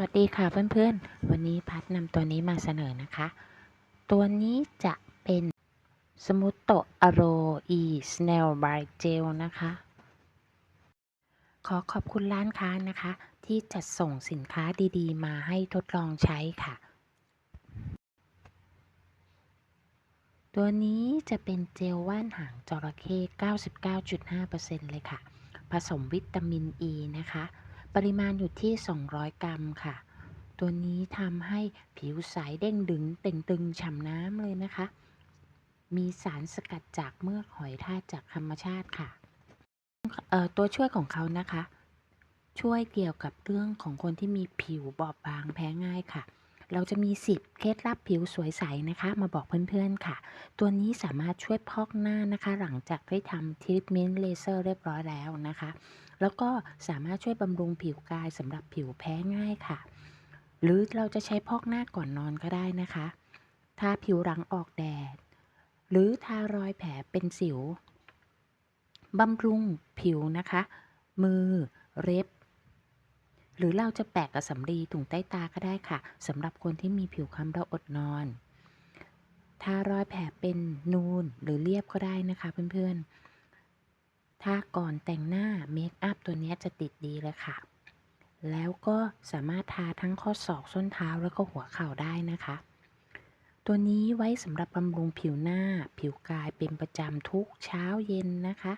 วัสดีค่ะเพื่อนๆ วันนี้พัดนำตัวนี้มาเสนอนะคะ ตัวนี้จะเป็นสมุตโตอโรอีสเนลบายเจลนะคะ ขอขอบคุณร้านค้านะคะ ที่จัดส่งสินค้าดีๆ มาให้ทดลองใช้ค่ะ ตัวนี้จะเป็นเจลว่านหางจระเข้ 99.5%เลยค่ะ ผสมวิตามินอ e ีนะคะ ปริมาณอยู่ที่ 200 กรัมค่ะ ตัวนี้ทำให้ผิวใสเด้งดึงเต่งตึงฉ่ำน้ำเลยนะคะ มีสารสกัดจากเมือกหอยทากจากธรรมชาติค่ะเออตัวช่วยของเขานะคะ ช่วยเกี่ยวกับเรื่องของคนที่มีผิวบอบบางแพ้ง่ายค่ะ เราจะมี 10 เคล็ดลับผิวสวยใสนะคะ มาบอกเพื่อนๆค่ะ ตัวนี้สามารถช่วยพอกหน้านะคะ หลังจากได้ทำทรีทเมนต์เลเซอร์เรียบร้อยแล้วนะคะ แล้วก็สามารถช่วยบำรุงผิวกายสำหรับผิวแพ้ง่ายค่ะ หรือเราจะใช้พอกหน้าก่อนนอนก็ได้นะคะทาผิวหลังออกแดด หรือทารอยแผลเป็นสิวบำรุงผิวนะคะ มือเล็บ หรือเราจะแปะกับสำลีถุงใต้ตาก็ได้ค่ะสำหรับคนที่มีผิวคล้ำเราอดนอนทารอยแผลเป็นนูนหรือเรียบก็ได้นะคะเพื่อนๆ ถ้าก่อนแต่งหน้าเมคอัพตัวนี้จะติดดีเลยค่ะ แล้วก็สามารถทาทั้งข้อศอกส้นเท้าแล้วก็หัวเข่าได้นะคะ ตัวนี้ไว้สำหรับบำรุงผิวหน้าผิวกายเป็นประจำทุกเช้าเย็นนะคะ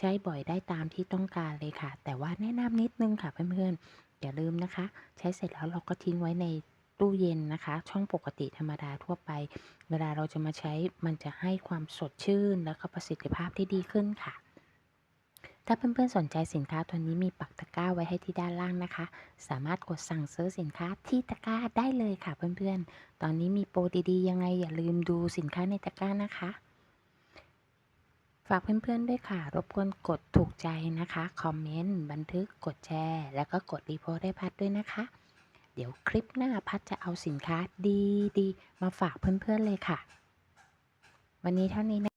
ใช้บ่อยได้ตามที่ต้องการเลยค่ะ แต่ว่าแนะนำนิดนึงค่ะเพื่อนๆ อย่าลืมนะคะ ใช้เสร็จแล้วเราก็ทิ้งไว้ในตู้เย็นนะคะ ช่องปกติธรรมดาทั่วไป เวลาเราจะมาใช้มันจะให้ความสดชื่น แล้วก็ประสิทธิภาพที่ดีขึ้นค่ะ ถ้าเพื่อนๆสนใจสินค้าตัวนี้มีปักตะกร้าไว้ให้ที่ด้านล่างนะคะ สามารถกดสั่งซื้อสินค้าที่ตะกร้าได้เลยค่ะเพื่อนๆ ตอนนี้มีโปรดีๆยังไงอย่าลืมดูสินค้าในตะกร้านะคะ ฝากเพื่อนๆด้วยค่ะ รบกวนกดถูกใจนะคะ คอมเมนต์ บันทึก กดแชร์ แล้วก็กดรีโพสได้พัดด้วยนะคะ เดี๋ยวคลิปหน้าพัดจะเอาสินค้าดีๆ มาฝากเพื่อนๆเลยค่ะ วันนี้เท่านี้นะ